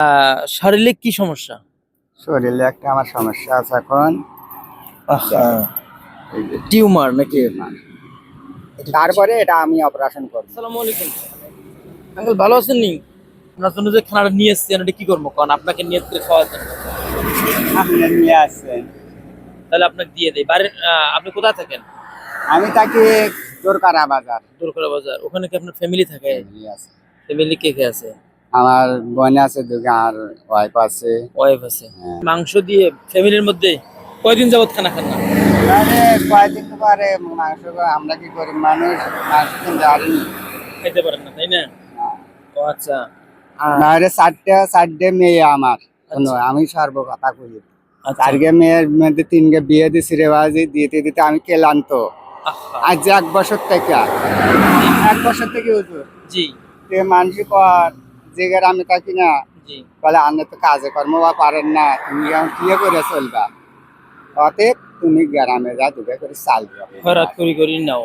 আহ, শারীরিক কি সমস্যা? শরীরে একটা আমার সমস্যা আছে এখন। টিউমার নাকি? তারপরে এটা আমি অপারেশন করব। আসসালামু আলাইকুম। আঙ্কেল ভালো আছেন নি? আপনার জন্য যে খানাটা নিয়ে এসেছি এটা কি করব? কারণ আপনাকে নিয়ে করে খাওয়া আপনি নিয়ে আসছেন। তাহলে আপনাকে দিয়ে দেই। বাড়ির আপনি কোথায় থাকেন? আমি তাকে দরকারা বাজার। দোরকরা বাজার। ওখানে কি আপনার ফ্যামিলি থাকে? ফ্যামিলি কে কে আছে? আমার বোন আছে দুগে আর ওয়াইফ আছে। ওয়াইফ আছে। হ্যাঁ। মাংস দিয়ে ফ্যামিলির মধ্যে কয়দিন যাবত খানা খান না? আরে কয়দিন পরে মাংস আমরা কি করি? মানুষ মাংস কিনতে। খাইতে পারেন না তাই না? ও আচ্ছা। আর- চারটে চারটে মেয়ে আমার। আচ্ছা। আমি সর্ব কথা কই? আচ্ছা। চারটে মেয়ের মধ্যে তিনকে বিয়ে দিছি রে বাজি দিতে দিতে আমি কেলান্ত আজ এক বছর থেকে। এক বছর থেকে হুজুর। জি। মানুষ কর যে আমি থাকি না বলে আপনি তো কাজে কর্ম বা পারেন না তুমি এখন কি করে চলবা? অতএব তুমি গ্রামে যা দুবে করে চাল খয়রাত করি করি নাও।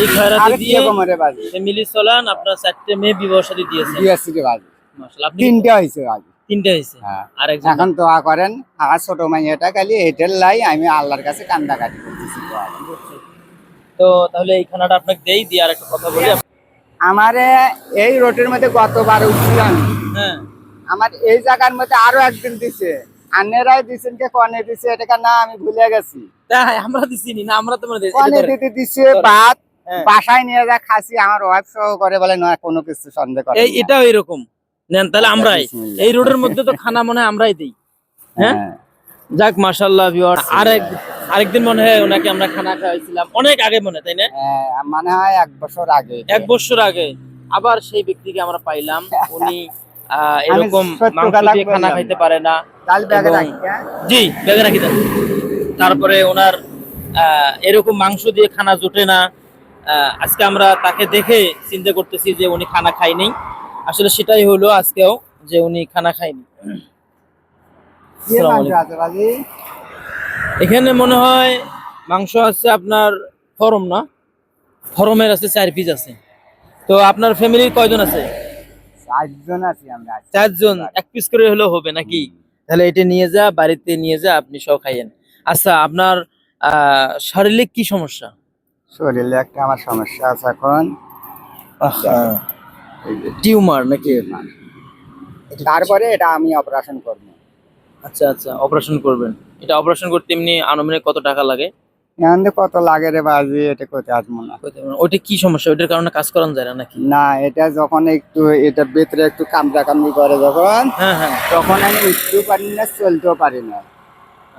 এই খয়রাতে দিয়ে কমরে বাজি? চলান আপনার চারটে মেয়ে বিবাহ সাথী দিয়েছি। রে বাজি। মাশাআল্লাহ তিনটে বাজি। তিনটা হয়েছে? হ্যাঁ। আর একজন? এখন দোয়া করেন আমার ছোট মাইয়াটা খালি এটার লাই আমি আল্লাহর কাছে কান্দা কাটি করতেছি। তো তাহলে এই খানাটা আপনাকে দেই দিয়ে আর একটা কথা বলি। আমারে এই রোডের মধ্যে গতবার উঠছি আমি। হ্যাঁ। আমার এই জায়গার মধ্যে আরও একদিন দিছে। আন্নেরাই দিছেন কে কনে দিছে এটা না আমি ভুলে গেছি। তাই আমরা দিছি না আমরা তো মানে দিছি। কনে দিতে দিছে ভাত হ্যাঁ। বাসায় নিয়ে যা খাসি আমার ওয়াইফ সহ করে বলে না কোনো কিছু সন্দেহ করে এই এটাও এরকম। নেন তাহলে আমরাই। এই রোডের মধ্যে তো খানা মনে হয় আমরাই দিই। হ্যাঁ? যাক মাশাআল্লাহ ভিউয়ার আরেক আরেকদিন মনে হয় ওনাকে আমরা খানা খাওয়াইছিলাম। অনেক আগে মনে তাই না? হ্যাঁ, মনে হয় এক বছর আগে। এক বছর আগে। আবার সেই ব্যক্তিকে আমরা পাইলাম। উনি এরকম মাংস দিয়ে খানা খাইতে পারে না। হ্যাঁ? জি ব্যাগে রাখি তারপরে ওনার আহ, এরকম মাংস দিয়ে খানা জোটে না। আজকে আমরা তাকে দেখে চিন্তা করতেছি যে উনি খানা খায়নি। আসলে সেটাই হলো আজকেও যে উনি খানা খায়নি কি আসসালামু মাংস আলাইকুম। আছে বাজি? এখানে মনে হয় মাংস আছে আপনার ফরম না? ফরমের আছে চার পিস আছে। তো আপনার ফ্যামিলির কয়জন আছে? চারজন আছি আমরা। চারজন এক পিস করে হলেও হবে নাকি? তাহলে এটা নিয়ে যা বাড়িতে নিয়ে যা আপনি সব খাইয়েন। আচ্ছা আপনার শারীরিক কি সমস্যা? শরীরে একটা আমার সমস্যা আছে এখন। টিউমার নাকি? তারপরে এটা আমি অপারেশন করব। আচ্ছা আচ্ছা অপারেশন করবেন। এটা অপারেশন করতে এমনি আনুমানিক কত টাকা লাগে? এখন কত লাগে রে বাজি এটা করতে আসব না। ওইটা কি সমস্যা? ওইটার কারণে কাজ করানো যায় না নাকি? না এটা যখন একটু এটা ভিতরে একটু কামড়া কামড়ি করে যখন হ্যাঁ হ্যাঁ। তখন আমি উঠতেও পারি না চলতেও পারি না।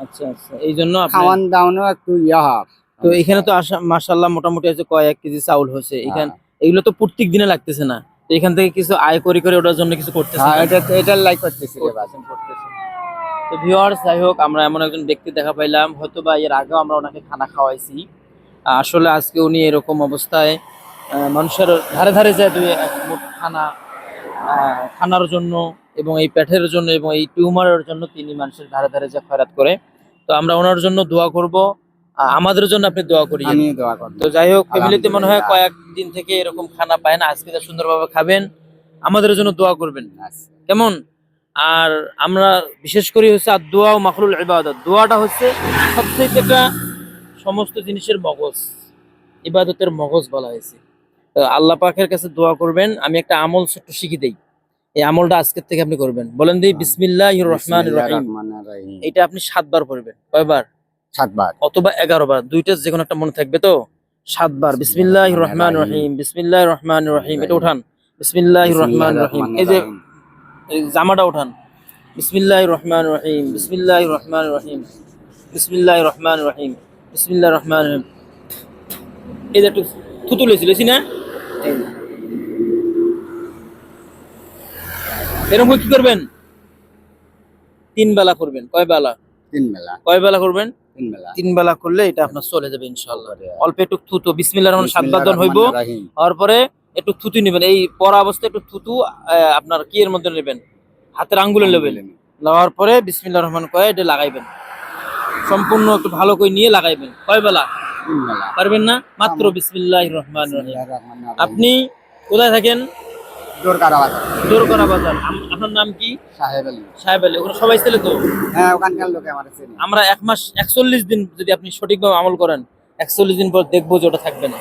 আচ্ছা আচ্ছা। এই জন্য আপনি খাওয়ান দাওয়ানও একটু ইয়ে হয়। তো এখানে তো মাসাল্লাহ মোটামুটি আছে কয়েক কেজি চাউল হয়েছে। এখানে এগুলো তো প্রত্যেক দিনে লাগতেছে না। তো এখান থেকে কিছু আয় করে করে ওটার জন্য কিছু করতেছে হ্যাঁ? এটা এটার লাই করতেছি করতেছেন। তো ভিউয়ার্স যাই হোক আমরা এমন একজন ব্যক্তি দেখা পাইলাম। হয়তো বা এর আগেও আমরা ওনাকে খানা খাওয়াইছি। আসলে আজকে উনি এরকম অবস্থায় মানুষের ধারে ধারে যায় দুই এক মুঠ খানা খানার জন্য এবং এই পেটের জন্য এবং এই টিউমারের জন্য তিনি মানুষের ধারে ধারে যা খয়রাত করে। তো আমরা ওনার জন্য দোয়া করব। আমাদের জন্য আপনি দোয়া করি আমি দোয়া করব। তো যাই হোক ফ্যামিলিতে মনে হয় কয়েকদিন থেকে এরকম খানা পায় না। আজকে যা সুন্দরভাবে খাবেন আমাদের জন্য দোয়া করবেন। আচ্ছা। কেমন? আর আমরা বিশেষ করে হচ্ছে আর দোয়া ও মাখরুল ইবাদত। দোয়াটা হচ্ছে সবচেয়ে একটা সমস্ত জিনিসের মগজ ইবাদতের মগজ বলা হয়েছে। আল্লাহ পাকের কাছে দোয়া করবেন আমি একটা আমল ছোট্ট শিখি দেই। এই আমলটা আজকের থেকে আপনি করবেন। বলেন দিই বিসমিল্লাহ রহমান। এটা আপনি সাতবার পড়বেন। কয়বার? সাতবার। অথবা এগারো বার দুইটা যে কোনো একটা মনে থাকবে তো? সাতবার। বিসমিল্লাহ রহমান রহিম। বিসমিল্লাহ রহমান রহিম। এটা উঠান। বিসমিল্লাহ রহমান রহিম। এই যে এই জামাটা উঠান। বিসমিল্লাহ রহমান রহিম বিসমিল্লাহ রহমান রহিম বিসমিল্লাহ রহমান রহিম বিসমিল্লাহ রহমান রহিম। এই যে একটু থুতু লেছি না? এরকম কি করবেন? তিন বেলা করবেন। কয় বেলা? তিন বেলা। কয় বেলা করবেন? তিন বেলা। তিন বেলা করলে এটা আপনার চলে যাবে ইনশাল্লাহ অল্প একটু থুতু। বিসমিল্লাহ রহমান সাতবার হইব। হওয়ার পরে একটু থুতু নেবেন। এই পরা অবস্থায় একটু থুতু আপনার কি এর মধ্যে নেবেন? হাতের আঙ্গুলে নেবেন। নেওয়ার পরে বিসমিল্লাহ রহমান কয়ে এটা লাগাইবেন। সম্পূর্ণ একটু ভালো করে নিয়ে লাগাইবেন। কয় বেলা? পারবেন না? মাত্র বিসমিল্লাহ রহমান। আপনি কোথায় থাকেন? দোরকারা বাজার। দোরকরা বাজার। আপনার নাম কি? সাহেব আলী। সাহেব আলী। ওখানে সবাই ছিল তো? হ্যাঁ ওখানকার লোকে আমার চেনে। আমরা এক মাস একচল্লিশ দিন যদি আপনি সঠিকভাবে আমল করেন একচল্লিশ দিন পর দেখব যে ওটা থাকবে না?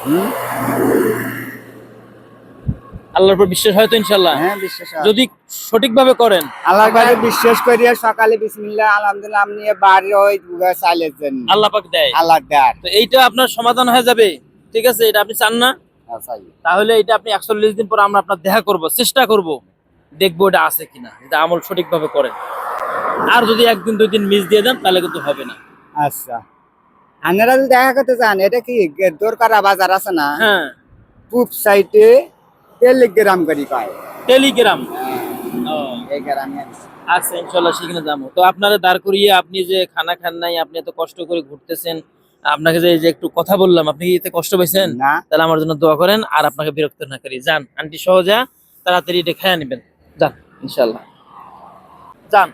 আল্লাহর উপর বিশ্বাস হয় তো ইনশাল্লাহ হ্যাঁ বিশ্বাস। যদি সঠিকভাবে করেন। আল্লাহর কাছে বিশ্বাস করিয়া সকালে বিসমিল্লাহ আলহামদুলিল্লাহ আপনি বাড়ি ওই চাইলের জন্য আল্লাহ পাক দেয়। আল্লাহ দেয়ার তো এইটা আপনার সমাধান হয়ে যাবে। ঠিক আছে এটা আপনি চান না? তাহলে এটা আপনি একচল্লিশ দিন পর আমরা আপনার দেখা করব চেষ্টা করব দেখব এটা আছে কিনা এটা আমল সঠিকভাবে করেন। আর যদি একদিন দুই দিন মিস দিয়ে দেন তাহলে কিন্তু হবে না। আচ্ছা। আপনারা যদি দেখা করতে চান এটা কি দরকার বাজার আছে না? হ্যাঁ। পূব সাইডে টেলিগ্রাম করি কয়। টেলিগ্রাম? ও, এই গ্রামে আচ্ছা ইনশাল্লাহ সেখানে যাব। তো আপনারা দাঁড় করিয়ে আপনি যে খানা খান নাই আপনি এত কষ্ট করে ঘুরতেছেন আপনাকে যে যে একটু কথা বললাম আপনি এতে কষ্ট পাইছেন? না। তাহলে আমার জন্য দোয়া করেন আর আপনাকে বিরক্ত না করি। যান আন্টি সহজা তাড়াতাড়ি এটা খেয়ে নেবেন যান ইনশাল্লাহ। যান।